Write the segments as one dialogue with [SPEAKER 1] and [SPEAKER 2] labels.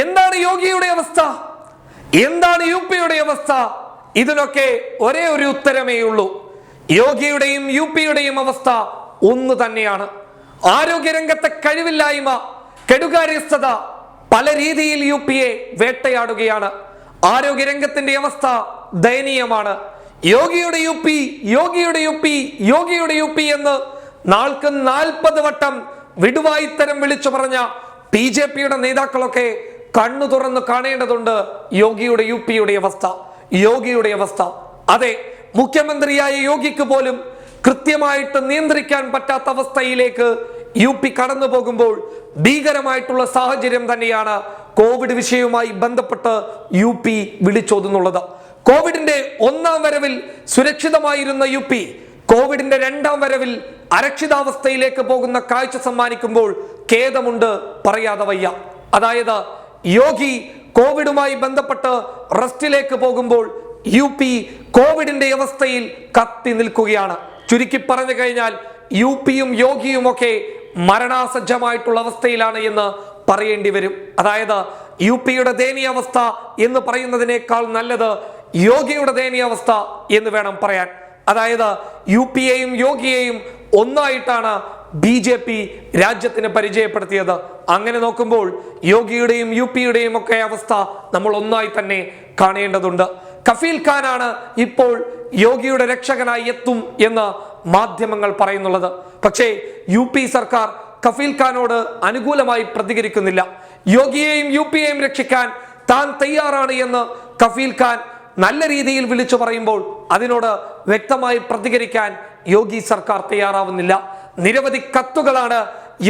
[SPEAKER 1] എന്താണ് യോഗിയുടെ അവസ്ഥ? എന്താണ് യു പിയുടെ അവസ്ഥ? ഇതിനൊക്കെ ഒരേ ഒരു ഉത്തരമേ ഉള്ളൂ. യോഗിയുടെയും യു പിയുടെയും അവസ്ഥ ഒന്ന് തന്നെയാണ്. ആരോഗ്യരംഗത്തെ കഴിവില്ലായ്മ കെടുകാര്യസ്ഥത പല രീതിയിൽ യു പിയെ വേട്ടയാടുകയാണ്. ആരോഗ്യരംഗത്തിന്റെ അവസ്ഥ ദയനീയമാണ്. യോഗിയുടെ യു പി യോഗിയുടെ യു പി യോഗിയുടെ യു പി എന്ന് നാൾക്ക് നാൽപ്പത് വട്ടം വിടുവായിത്തരം വിളിച്ചു പറഞ്ഞ ബി ജെ പിയുടെ നേതാക്കളൊക്കെ കണ്ണു തുറന്ന് കാണേണ്ടതുണ്ട് യോഗിയുടെ യു പിയുടെ അവസ്ഥ. യോഗിയുടെ അവസ്ഥ. അതെ മുഖ്യമന്ത്രിയായ യോഗിക്ക് പോലും കൃത്യമായിട്ട് നിയന്ത്രിക്കാൻ പറ്റാത്ത അവസ്ഥയിലേക്ക് യു പി കടന്നു പോകുമ്പോൾ ഭീകരമായിട്ടുള്ള സാഹചര്യം തന്നെയാണ് കോവിഡ് വിഷയവുമായി ബന്ധപ്പെട്ട് യു പി വിളിച്ചോതുന്നുള്ളത്. കോവിഡിന്റെ ഒന്നാം വരവിൽ സുരക്ഷിതമായിരുന്ന യു പി കോവിഡിന്റെ രണ്ടാം വരവിൽ അരക്ഷിതാവസ്ഥയിലേക്ക് പോകുന്ന കാഴ്ച സമ്മാനിക്കുമ്പോൾ ഖേദമുണ്ട് പറയാതെ വയ്യ. അതായത് യോഗി കോവിഡുമായി ബന്ധപ്പെട്ട് റെസ്റ്റിലേക്ക് പോകുമ്പോൾ യു പി കോവിഡിന്റെ അവസ്ഥയിൽ കത്തി നിൽക്കുകയാണ്. ചുരുക്കി പറഞ്ഞു കഴിഞ്ഞാൽ യു പിയും യോഗിയും ഒക്കെ മരണാസജ്ജമായിട്ടുള്ള അവസ്ഥയിലാണ് എന്ന് പറയേണ്ടി വരും. അതായത് യു പിയുടെ ദയനീയാവസ്ഥ എന്ന് പറയുന്നതിനേക്കാൾ നല്ലത് യോഗിയുടെ ദയനീയാവസ്ഥ എന്ന് വേണം പറയാൻ. അതായത് യു പിയെയും യോഗിയെയും ഒന്നായിട്ടാണ് ബി ജെ പി രാജ്യത്തിന് പരിചയപ്പെടുത്തിയത്. അങ്ങനെ നോക്കുമ്പോൾ യോഗിയുടെയും യു പിയുടെയും ഒക്കെ അവസ്ഥ നമ്മൾ ഒന്നായി തന്നെ കാണേണ്ടതുണ്ട്. കഫീൽ ഖാനാണ് ഇപ്പോൾ യോഗിയുടെ രക്ഷകനായി എത്തും എന്ന് മാധ്യമങ്ങൾ പറയുന്നുള്ളത്. പക്ഷേ യു പി സർക്കാർ കഫീൽ ഖാനോട് അനുകൂലമായി പ്രതികരിക്കുന്നില്ല. യോഗിയെയും യു പിയെയും രക്ഷിക്കാൻ താൻ തയ്യാറാണ് എന്ന് കഫീൽ ഖാൻ നല്ല രീതിയിൽ വിളിച്ചു പറയുമ്പോൾ അതിനോട് വ്യക്തമായി പ്രതികരിക്കാൻ യോഗി സർക്കാർ തയ്യാറാവുന്നില്ല. നിരവധി കത്തുകളാണ്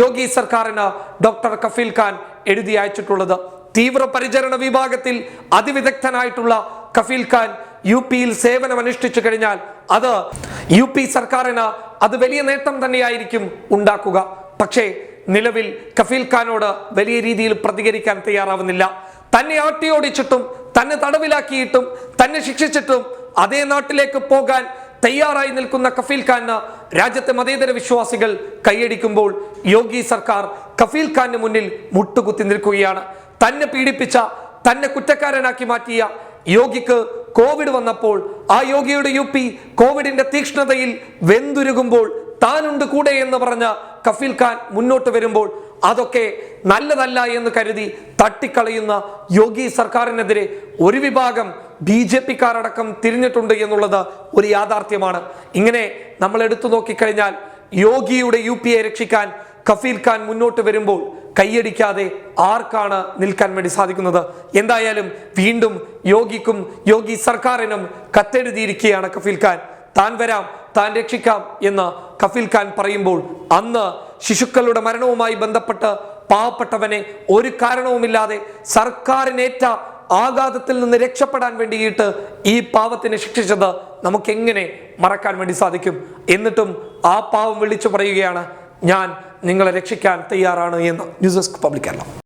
[SPEAKER 1] യോഗി സർക്കാരിന് ഡോക്ടർ കഫീൽ ഖാൻ എഴുതി അയച്ചിട്ടുള്ളത്. തീവ്ര പരിചരണ വിഭാഗത്തിൽ അതിവിദഗ്ധനായിട്ടുള്ള കഫീൽ ഖാൻ യു പിയിൽ സേവനം അനുഷ്ഠിച്ചു കഴിഞ്ഞാൽ അത് യു പി സർക്കാരിന് അത് വലിയ നേട്ടം തന്നെയായിരിക്കും ഉണ്ടാക്കുക. പക്ഷേ നിലവിൽ കഫീൽ ഖാനോട് വലിയ രീതിയിൽ പ്രതികരിക്കാൻ തയ്യാറാവുന്നില്ല. തന്നെ ആട്ടിയോടിച്ചിട്ടും തന്നെ തടവിലാക്കിയിട്ടും തന്നെ ശിക്ഷിച്ചിട്ടും അതേ നാട്ടിലേക്ക് പോകാൻ തയ്യാറായി നിൽക്കുന്ന കഫീൽ ഖാന് രാജ്യത്തെ മതേതര വിശ്വാസികൾ കൈയടിക്കുമ്പോൾ യോഗി സർക്കാർ കഫീൽ ഖാന് മുന്നിൽ മുട്ടുകുത്തി നിൽക്കുകയാണ്. തന്നെ പീഡിപ്പിച്ച തന്നെ കുറ്റക്കാരനാക്കി മാറ്റിയ യോഗിക്ക് കോവിഡ് വന്നപ്പോൾ ആ യോഗിയുടെ യു പി കോവിഡിന്റെ തീക്ഷ്ണതയിൽ വെന്തുരുകുമ്പോൾ താനുണ്ട് കൂടെ എന്ന് പറഞ്ഞ കഫീൽ ഖാൻ മുന്നോട്ട് വരുമ്പോൾ അതൊക്കെ നല്ലതല്ല എന്ന് കരുതി തട്ടിക്കളയുന്ന യോഗി സർക്കാരിനെതിരെ ഒരു വിഭാഗം ബി ജെ പിക്കാരടക്കം തിരിഞ്ഞിട്ടുണ്ട് എന്നുള്ളത് ഒരു യാഥാർത്ഥ്യമാണ്. ഇങ്ങനെ നമ്മൾ എടുത്തു നോക്കിക്കഴിഞ്ഞാൽ യോഗിയുടെ യു പി എ രക്ഷിക്കാൻ കഫീൽ ഖാൻ മുന്നോട്ട് വരുമ്പോൾ കൈയടിക്കാതെ ആർക്കാണ് നിൽക്കാൻ വേണ്ടി സാധിക്കുന്നത്? എന്തായാലും വീണ്ടും യോഗിക്കും യോഗി സർക്കാരിനും കത്തെഴുതിയിരിക്കുകയാണ് കഫീൽ ഖാൻ. താൻ വരാം താൻ രക്ഷിക്കാം എന്ന് കഫീൽ ഖാൻ പറയുമ്പോൾ അന്ന് ശിശുക്കളുടെ മരണവുമായി ബന്ധപ്പെട്ട് പാവപ്പെട്ടവനെ ഒരു കാരണവുമില്ലാതെ സർക്കാരിനേറ്റ ആഘാതത്തിൽ നിന്ന് രക്ഷപ്പെടാൻ വേണ്ടിയിട്ട് ഈ പാവത്തിനെ ശിക്ഷിച്ചത് നമുക്ക് എങ്ങനെ മറക്കാൻ വേണ്ടി സാധിക്കും? എന്നിട്ടും ആ പാവം വിളിച്ചു പറയുകയാണ് ഞാൻ നിങ്ങളെ രക്ഷിക്കാൻ തയ്യാറാണ് എന്ന് ന്യൂസ് ഡെസ്ക് പബ്ലിക് കേരളം.